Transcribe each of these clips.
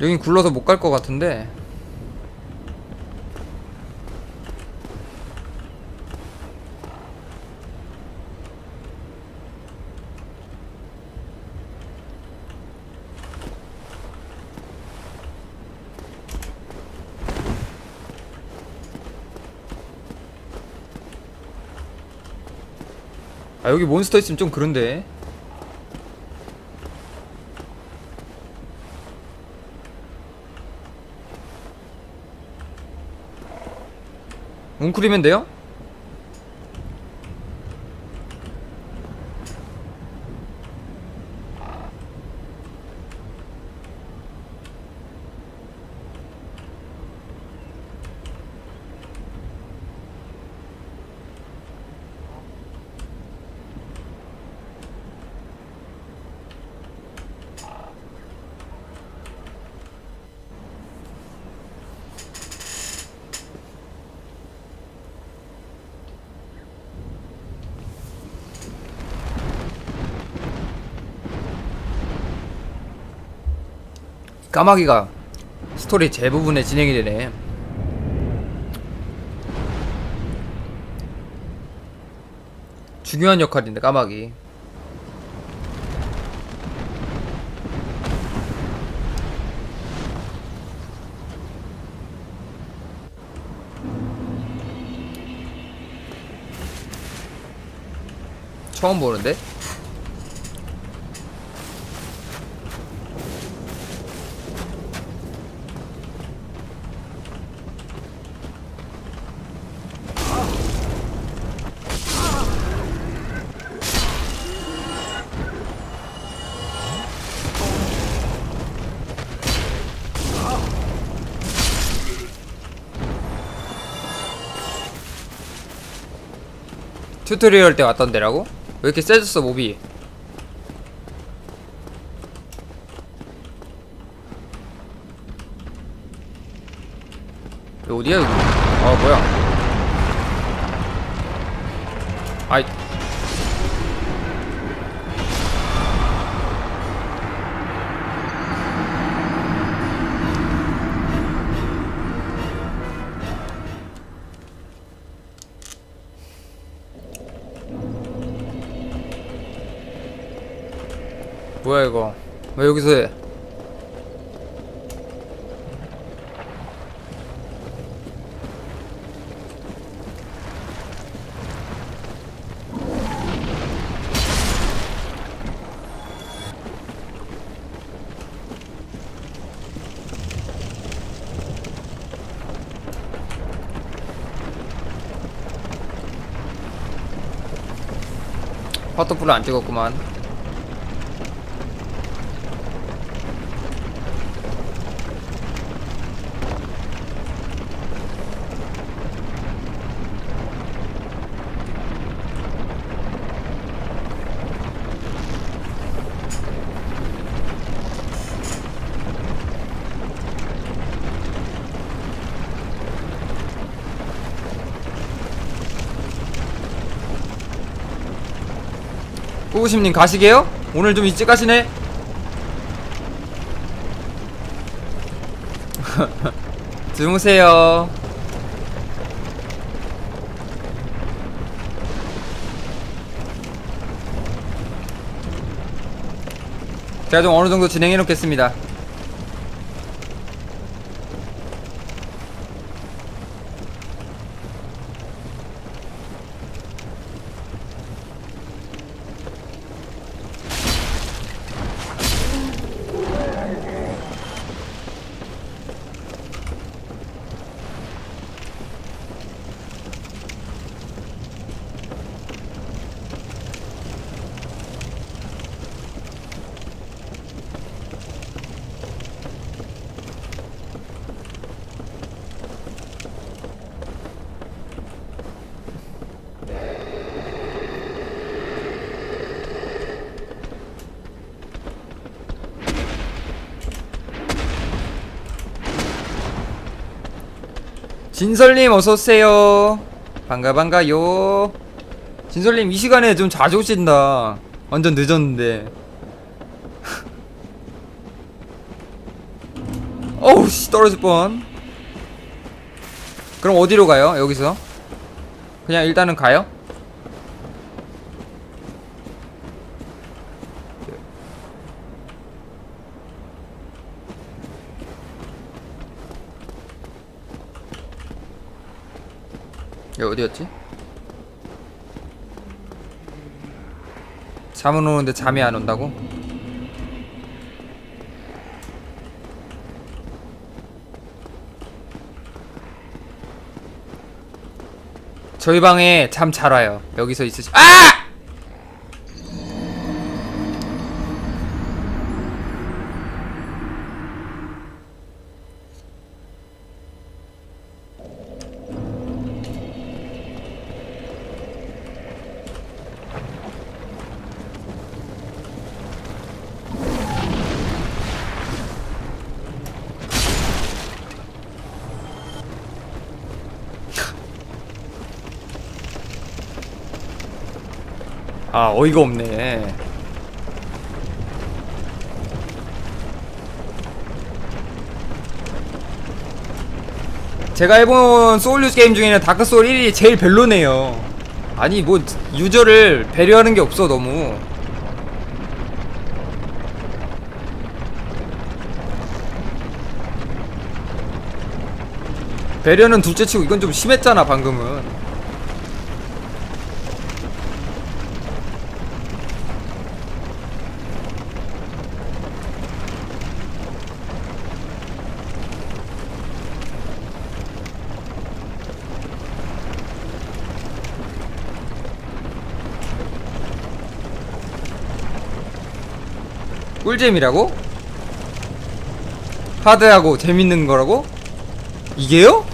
여긴 굴러서 못 갈 것 같은데. 아 여기 몬스터 있으면 좀 그런데 웅크리면 돼요? 까마귀가 스토리 대부분에 진행이 되네. 중요한 역할인데 까마귀. 처음 보는데? 튜토리얼 때 왔던 데라고? 왜 이렇게 세졌어 몹이 어디야 여기 왜 여기서 해? 화터불을 안 찍었구만 꾸우심님 가시게요? 오늘 좀 일찍 가시네? 주무세요 제가 좀 어느 정도 진행해 놓겠습니다 진설님 어서오세요. 반가 반가요. 진설님 이 시간에 좀 자주 오신다. 완전 늦었는데. 어우 씨 떨어질 뻔. 그럼 어디로 가요? 여기서? 그냥 일단은 가요 어디였지? 잠은 오는데 잠이 안 온다고? 저희 방에 잠 잘 와요. 여기서 있으시. 아! 어이가 없네. 제가 해본 소울류스 게임 중에는 다크 소울 1이 제일 별로네요. 아니 뭐 유저를 배려하는 게 없어 너무. 배려는 둘째치고 이건 좀 심했잖아 방금은. 꿀잼이라고? 하드하고 재밌는 거라고? 이게요?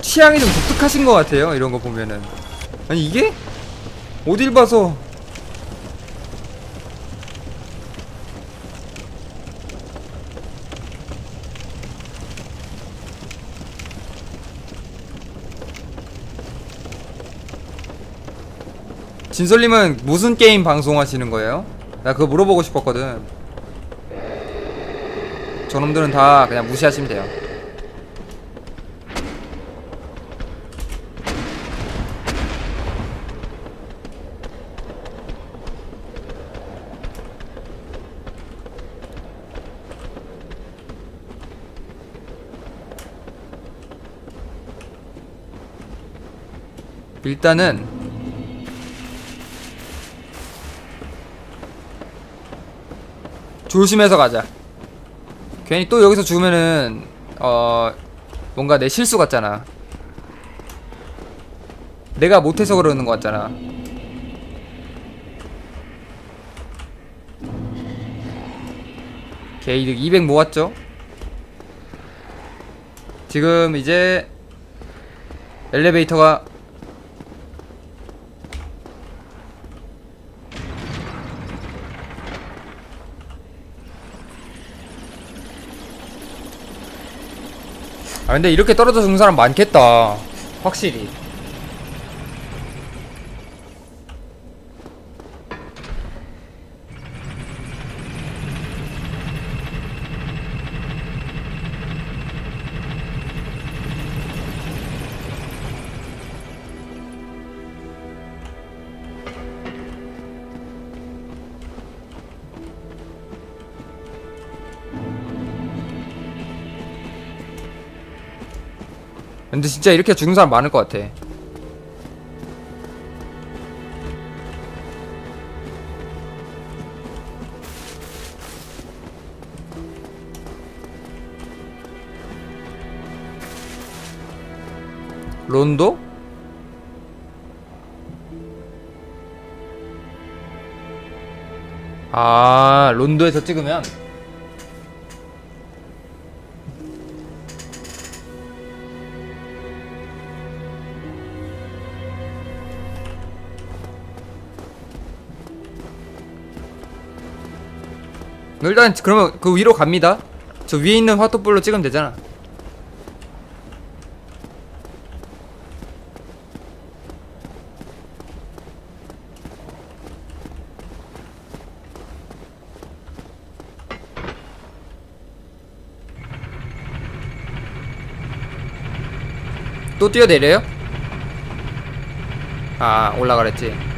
취향이 좀 독특하신 것 같아요 이런 거 보면은 아니 이게? 어딜 봐서 진솔님은 무슨 게임 방송하시는 거예요? 나 그거 물어보고 싶었거든. 저놈들은 다 그냥 무시하시면 돼요. 일단은 조심해서 가자. 괜히 또 여기서 죽으면은 어 뭔가 내 실수 같잖아. 내가 못해서 그러는 것 같잖아. 게이득 200 모았죠? 지금 이제 엘리베이터가 근데 이렇게 떨어져 죽는 사람 많겠다. 확실히 진짜 이렇게 죽는 사람 많을 것 같아 론도? 아 론도에서 찍으면 어, 일단 그러면 그 위로 갑니다. 저 위에 있는 화토불로 찍으면 되잖아. 또 뛰어내려요? 아 올라가랬지.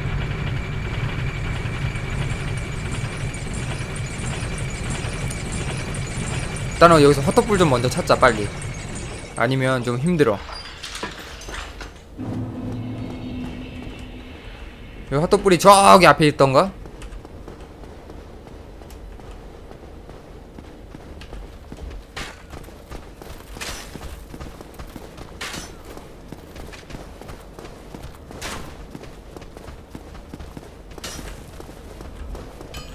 일단은 여기서 헛떡불 좀 먼저 찾자 빨리. 아니면 좀 힘들어. 여기 헛떡불이 저기 앞에 있던가?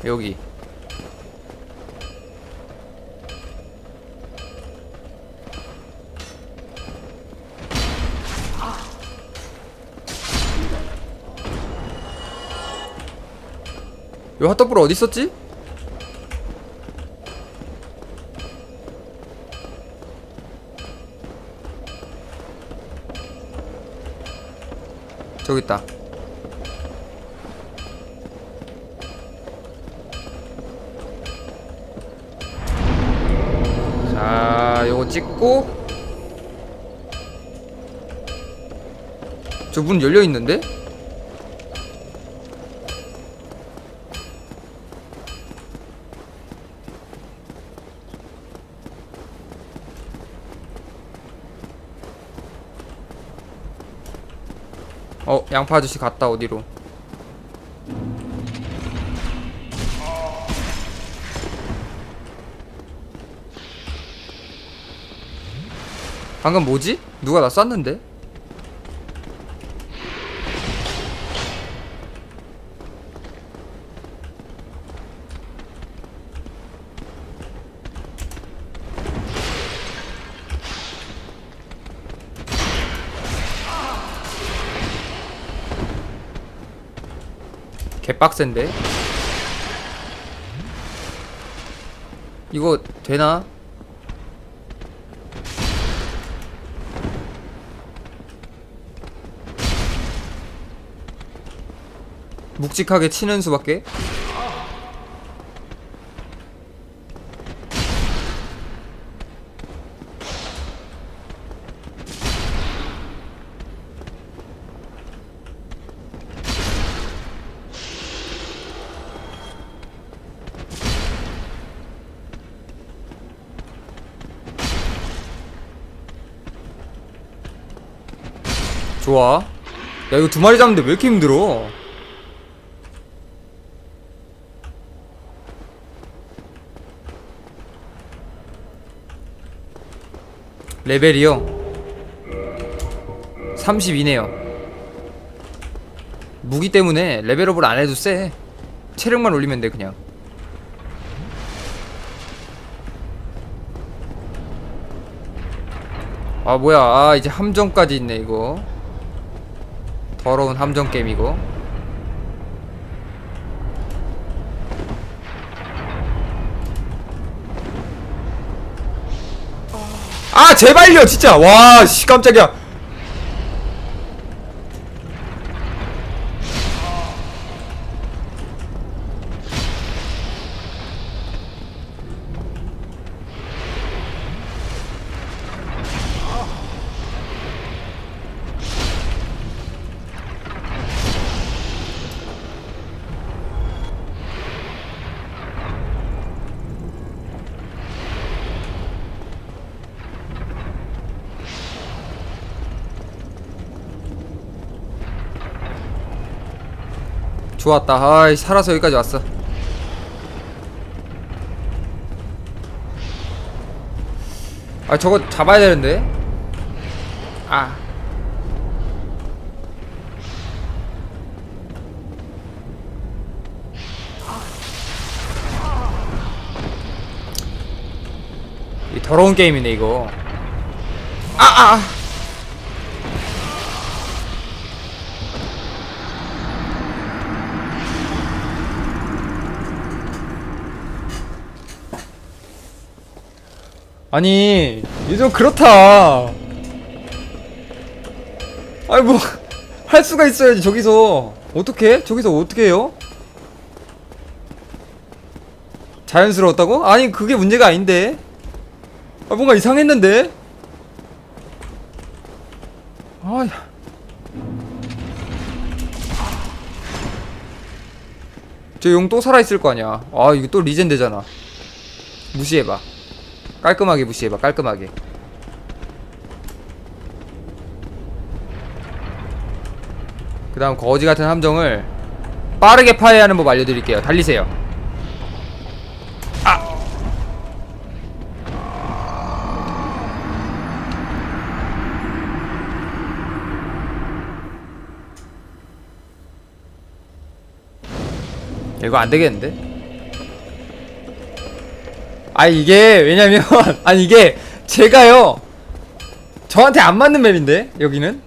여기 요 핫도그를 어디 있었지? 저기 있다. 자, 요거 찍고 저 문 열려 있는데? 양파 아저씨 갔다 어디로? 방금 뭐지? 누가 나 쐈는데? 빡센데? 이거 되나? 묵직하게 치는 수밖에? 좋아. 야, 이거 두 마리 잡는데 왜 이렇게 힘들어? 레벨이요. 32네요. 무기 때문에 레벨업을 안 해도 세. 체력만 올리면 돼, 그냥. 아, 뭐야. 아, 이제 함정까지 있네, 이거. 더러운 함정 게임이고. 아 제발요 진짜 와씨 깜짝이야 좋았다. 아이 살아서 여기까지 왔어. 아 저거 잡아야 되는데? 아. 이 더러운 게임이네 이거. 아아 아. 아 니 이좀 그렇다 아니 뭐 할 수가 있어야지 저기서 어떻게 저기서 어떻게 해요? 자연스러웠다고? 아니 그게 문제가 아닌데 아 뭔가 이상했는데 아, 야. 저 용 또 살아있을 거 아니야. 아, 이거 또 리젠 되잖아. 무시해봐. 깔끔하게 무시해봐, 깔끔하게. 그 다음 거지 같은 함정을 빠르게 파괴하는 법 알려드릴게요. 달리세요. 아! 이거 안 되겠는데? 아 이게 왜냐면 아니 이게 제가요 저한테 안 맞는 맵인데 여기는?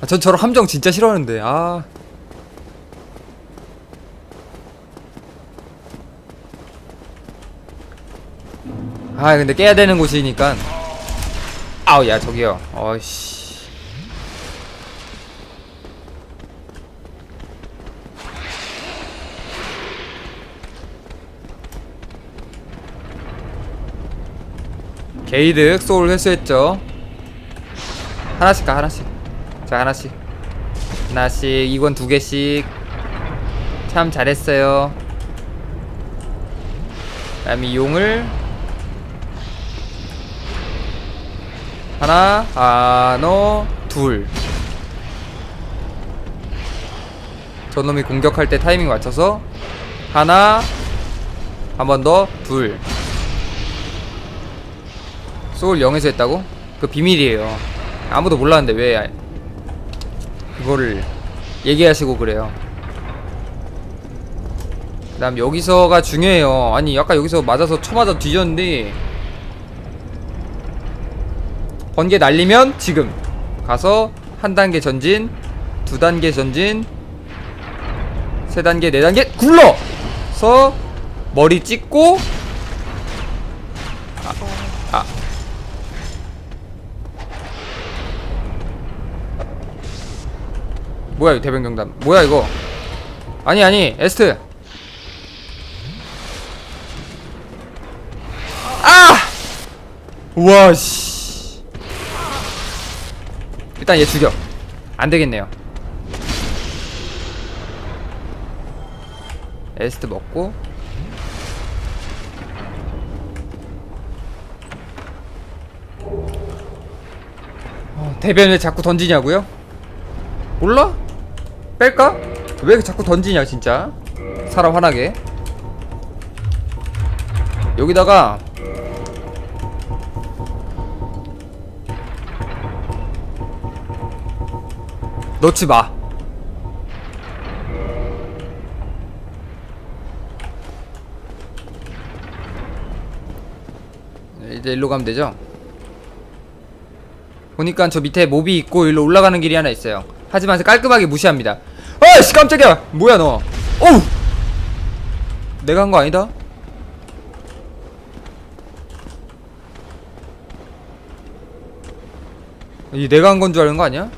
아, 전 저런 함정 진짜 싫어하는데 아. 아 근데 깨야 되는 곳이니까. 아우 야 저기요. 어이씨 게이득 소울 회수했죠. 하나씩 가 하나씩. 자 하나씩. 하나씩. 이건 두 개씩. 참 잘했어요. 그다음에 용을. 하나 하나 둘. 저놈이 공격할 때 타이밍 맞춰서 하나 한 번 더 둘 소울 0에서 했다고? 그 비밀이에요. 아무도 몰랐는데 왜 아- 그거를 얘기하시고 그래요. 그 다음 여기서가 중요해요. 아니 아까 여기서 맞아서 쳐맞아 뒤졌는데 번개 날리면 지금. 가서 한 단계 전진 두 단계 전진 세 단계 네 단계 굴러서 머리 찍고 뭐야 이 대변경담 뭐야 이거? 아니 아니 에스트. 아! 우와 씨. 일단 얘 죽여. 안 되겠네요. 에스트 먹고. 어, 대변 왜 자꾸 던지냐고요? 몰라? 뺄까? 왜 자꾸 던지냐 진짜 사람 화나게 여기다가 넣지 마 네, 이제 일로 가면 되죠? 보니까 저 밑에 몹이 있고 일로 올라가는 길이 하나 있어요. 하지만 깔끔하게 무시합니다. 아이씨 깜짝이야. 뭐야 너? 어우. 내가 한 거 아니다. 이 내가 한 건 줄 아는 거 아니야?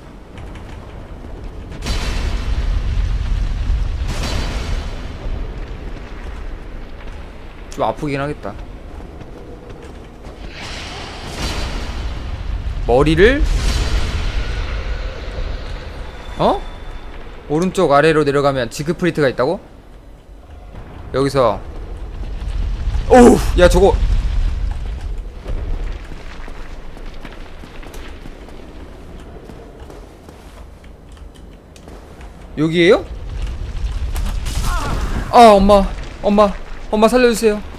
좀 아프긴 하겠다. 머리를 어? 오른쪽 아래로 내려가면 지크프리트가 있다고? 여기서 오우 야 저거 여기에요? 아 엄마 엄마 엄마 살려주세요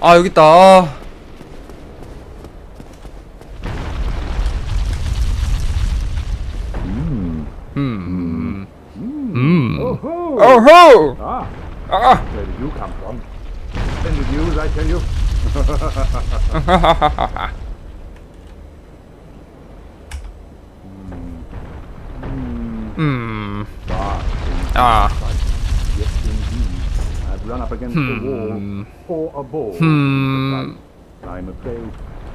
아 여기 있다. 아. 음. 음. Oh, 어호. ah, 아. where did you come from? Splendid news, I tell you. 음. Ah, 아. Run up against the wall Hmm. for a ball. Hmm. I'm afraid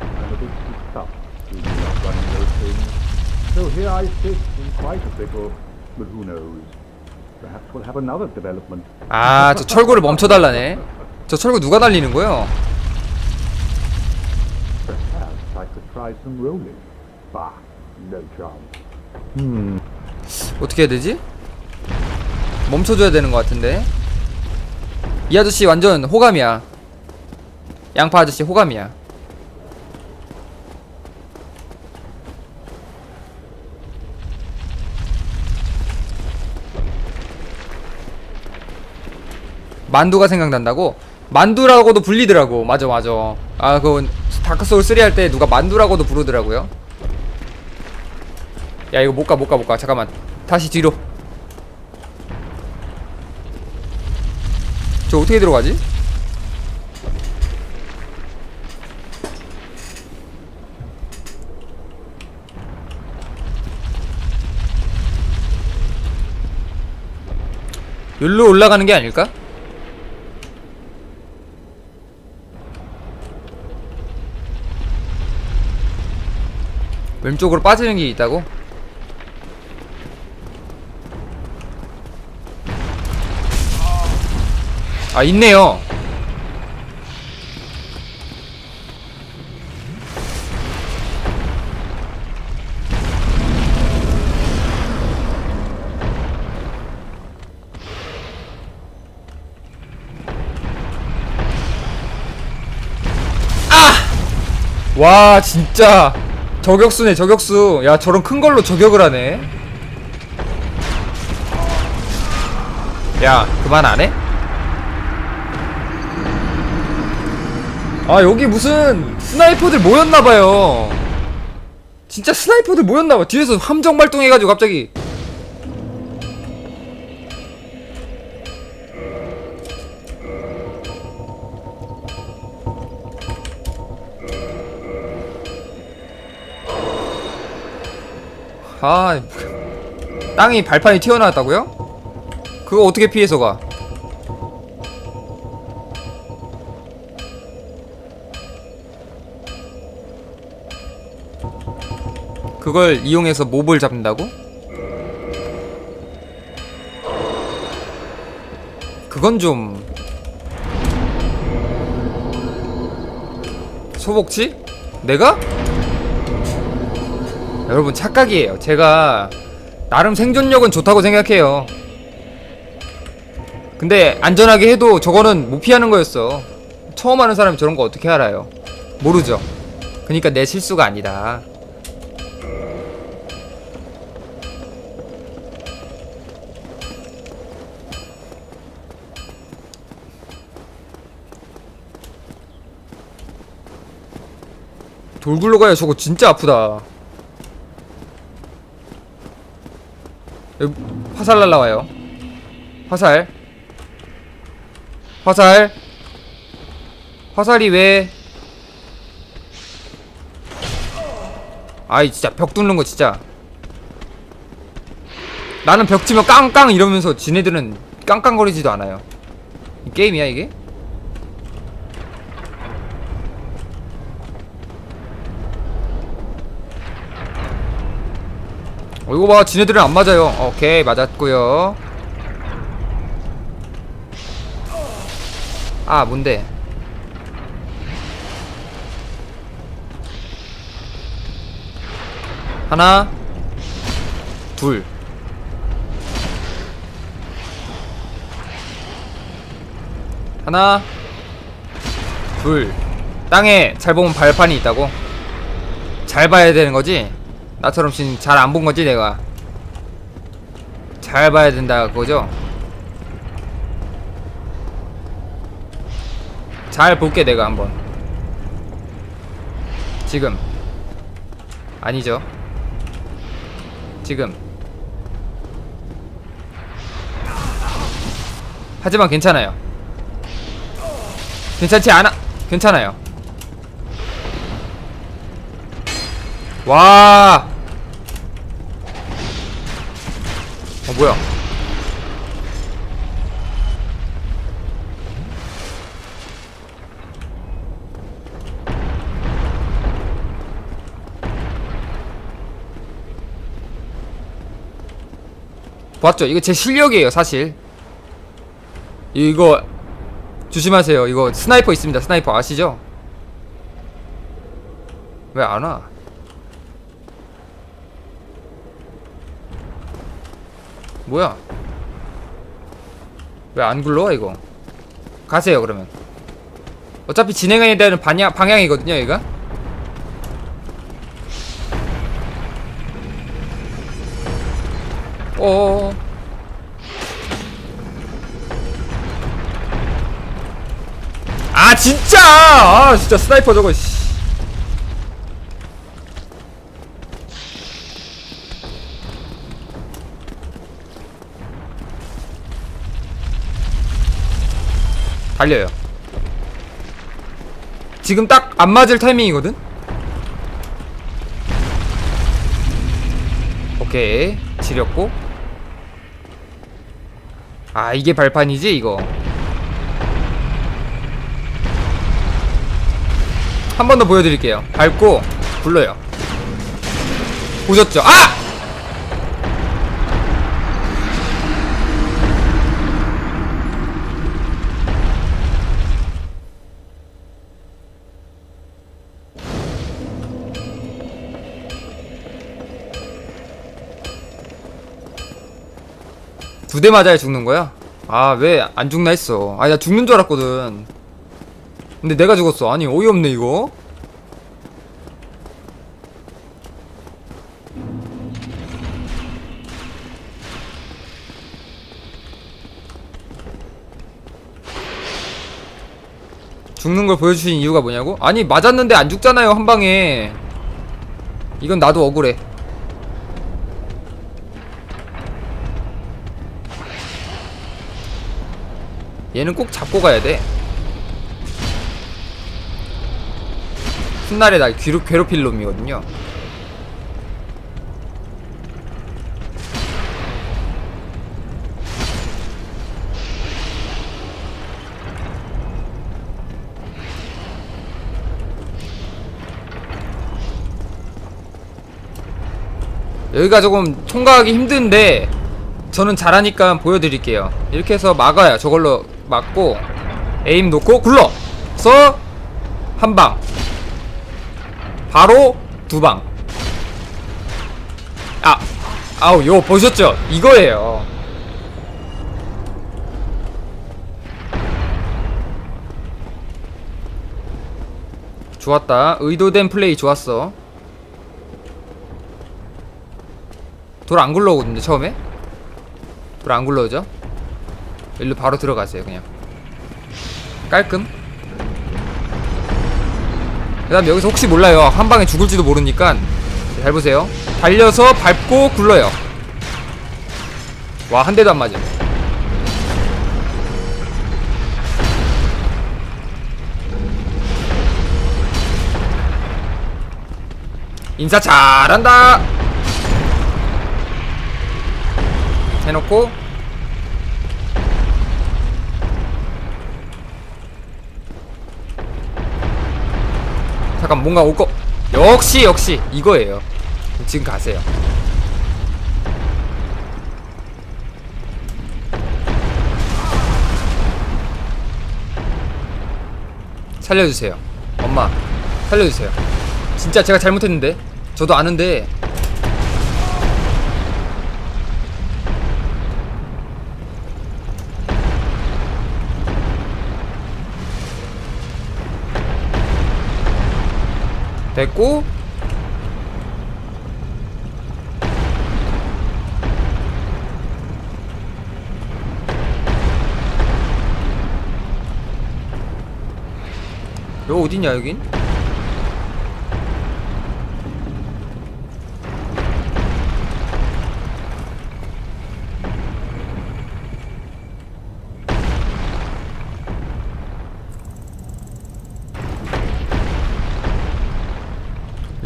I'm a bit be up running those things. So here I sit in quite a pickle, but who knows? Perhaps we'll have another development. 아, 저 철구를 멈춰 달라네. 저 철구 누가 날리는 거요? Perhaps I could try some rolling. Bah, no chance. Hmm. 어떻게 해야 되지? 멈춰줘야 되는 것 같은데. 이 아저씨 완전 호감이야. 양파 아저씨 호감이야. 만두가 생각난다고? 만두라고도 불리더라고. 맞아, 맞아. 아, 그 다크소울 3 할 때 누가 만두라고도 부르더라고요. 야, 이거 못 가, 못 가, 못 가. 잠깐만. 다시 뒤로. 저 어떻게 들어가지? 여기로 올라가는 게 아닐까? 왼쪽으로 빠지는 게 있다고? 아 있네요 아! 와 진짜 저격수네 저격수 야 저런 큰 걸로 저격을 하네 야 그만 안 해? 아 여기 무슨 스나이퍼들 모였나봐요 진짜 스나이퍼들 모였나봐 뒤에서 함정 발동해가지고 갑자기 아 땅이 발판이 튀어나왔다고요? 그거 어떻게 피해서 가? 그걸 이용해서 몹을 잡는다고? 그건 좀 소복치? 내가? 여러분 착각이에요. 제가 나름 생존력은 좋다고 생각해요. 근데 안전하게 해도 저거는 못 피하는 거였어. 처음 하는 사람이 저런 거 어떻게 알아요? 모르죠. 그러니까 내 실수가 아니다. 돌 굴러가요. 저거 진짜 아프다. 여기 화살 날라와요. 화살. 화살. 화살이 왜? 아이 진짜 벽 뚫는 거 진짜. 나는 벽 치면 깡깡 이러면서 지네들은 깡깡거리지도 않아요. 이 게임이야 이게? 어, 이거 봐, 지네들은 안 맞아요. 오케이, 맞았고요. 아, 뭔데? 하나, 둘. 하나, 둘. 땅에 잘 보면 발판이 있다고? 잘 봐야 되는 거지? 나처럼 지금 잘 안 본 거지 내가? 잘 봐야 된다 그거죠? 잘 볼게 내가 한번. 지금. 아니죠. 지금. 하지만 괜찮아요. 괜찮지 않아. 괜찮아요 와. 어 뭐야? 봤죠? 이거 제 실력이에요 사실 이거 조심하세요 이거 스나이퍼 있습니다 스나이퍼 아시죠? 왜 안 와? 뭐야? 왜 안 굴러와 이거? 가세요 그러면 어차피 진행해야 되는 방향, 방향이거든요 얘가 어어어 아 진짜 아 진짜 스나이퍼 저거 씨. 달려요. 지금 딱 안 맞을 타이밍이거든? 오케이. 지렸고. 아 이게 발판이지 이거? 한 번 더 보여드릴게요. 밟고 굴러요. 보셨죠? 아! 두 대 맞아야 죽는 거야? 아 왜 안 죽나 했어. 아나 죽는 줄 알았거든. 근데 내가 죽었어. 아니 어이없네 이거. 죽는 걸 보여주신 이유가 뭐냐고? 아니 맞았는데 안 죽잖아요 한 방에. 이건 나도 억울해 얘는 꼭 잡고 가야 돼. 훗날에 날 괴롭, 괴롭힐 놈이거든요. 여기가 조금 통과하기 힘든데 저는 잘하니까 보여드릴게요 이렇게 해서 막아요 저걸로 막고 에임 놓고 굴러서 한 방. 바로 두 방. 아 아우 요 보셨죠? 이거예요. 좋았다. 의도된 플레이 좋았어. 돌 안 굴러오거든요 처음에? 돌 안 굴러오죠 일로 바로 들어가세요 그냥. 깔끔? 그 다음 여기서 혹시 몰라요. 한 방에 죽을지도 모르니까 잘 보세요. 달려서 밟고 굴러요. 와 한 대도 안 맞아 인사 잘한다! 해놓고 잠깐 뭔가 올거. 역시 역시 이거예요. 지금 가세요. 살려주세요. 엄마 살려주세요. 진짜 제가 잘못했는데? 저도 아는데 됐고 여 어디냐 여긴?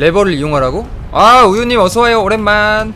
레버를 이용하라고? 아 우유님 어서와요 오랜만